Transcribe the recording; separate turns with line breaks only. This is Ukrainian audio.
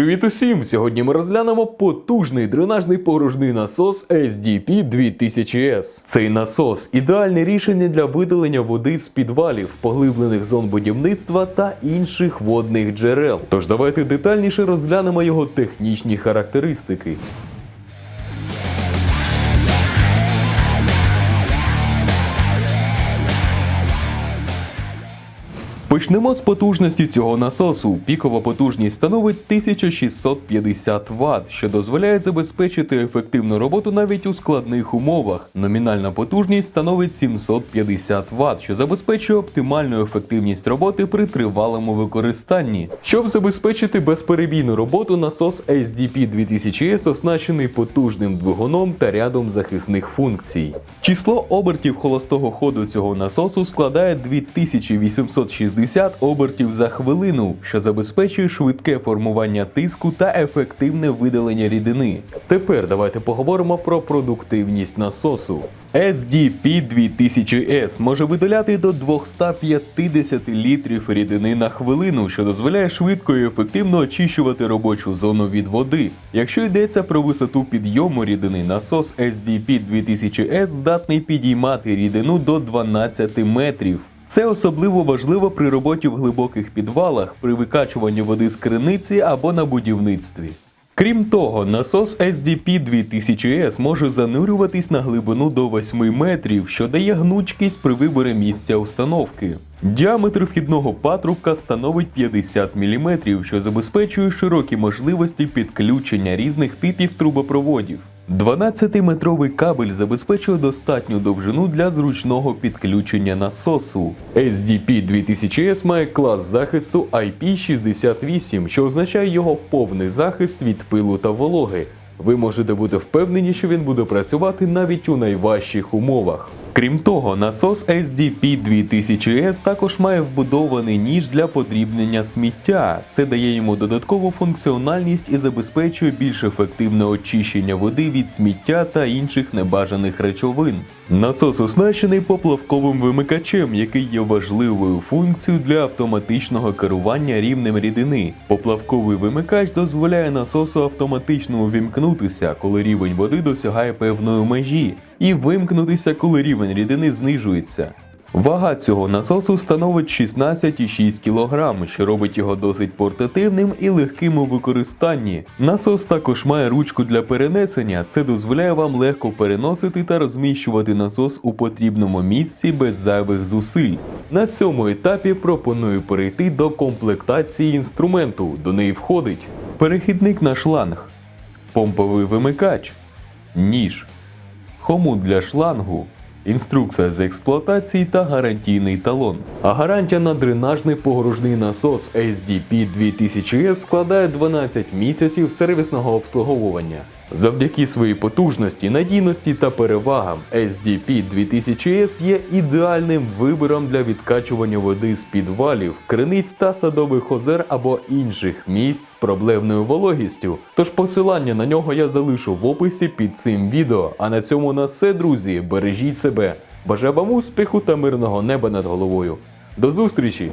Привіт усім! Сьогодні ми розглянемо потужний дренажний погружний насос SDP 2000S. Цей насос ідеальне рішення для видалення води з підвалів, поглиблених зон будівництва та інших водних джерел. Тож давайте детальніше розглянемо його технічні характеристики. Почнемо з потужності цього насосу. Пікова потужність становить 1650 Вт, що дозволяє забезпечити ефективну роботу навіть у складних умовах. Номінальна потужність становить 750 Вт, що забезпечує оптимальну ефективність роботи при тривалому використанні. Щоб забезпечити безперебійну роботу, насос SDP 2000S оснащений потужним двигуном та рядом захисних функцій. Число обертів холостого ходу цього насосу складає 2860 обертів за хвилину, що забезпечує швидке формування тиску та ефективне видалення рідини. Тепер давайте поговоримо про продуктивність насосу. SDP 2000S може видаляти до 250 літрів рідини на хвилину, що дозволяє швидко і ефективно очищувати робочу зону від води. Якщо йдеться про висоту підйому рідини, насос SDP 2000S здатний підіймати рідину до 12 метрів. Це особливо важливо при роботі в глибоких підвалах, при викачуванні води з криниці або на будівництві. Крім того, насос SDP 2000S може занурюватись на глибину до 8 метрів, що дає гнучкість при виборі місця установки. Діаметр вхідного патрубка становить 50 мм, що забезпечує широкі можливості підключення різних типів трубопроводів. 12-метровий кабель забезпечує достатню довжину для зручного підключення насосу. SDP 2000S має клас захисту IP68, що означає його повний захист від пилу та вологи. Ви можете бути впевнені, що він буде працювати навіть у найважчих умовах. Крім того, насос SDP 2000S також має вбудований ніж для подрібнення сміття. Це дає йому додаткову функціональність і забезпечує більш ефективне очищення води від сміття та інших небажаних речовин. Насос оснащений поплавковим вимикачем, який є важливою функцією для автоматичного керування рівнем рідини. Поплавковий вимикач дозволяє насосу автоматично увімкнутися, коли рівень води досягає певної межі і вимкнутися, коли рівень рідини знижується. Вага цього насосу становить 16,6 кг, що робить його досить портативним і легким у використанні. Насос також має ручку для перенесення, це дозволяє вам легко переносити та розміщувати насос у потрібному місці без зайвих зусиль. На цьому етапі пропоную перейти до комплектації інструменту. До неї входить перехідник на шланг, помповий вимикач, ніж хомут для шлангу, інструкція з експлуатації та гарантійний талон. А гарантія на дренажний погружний насос SDP 2000S складає 12 місяців сервісного обслуговування. Завдяки своїй потужності, надійності та перевагам SDP 2000S є ідеальним вибором для відкачування води з підвалів, криниць та садових озер або інших місць з проблемною вологістю. Тож посилання на нього я залишу в описі під цим відео. А на цьому на все, друзі. Бережіть себе. Бажаю вам успіху та мирного неба над головою. До зустрічі!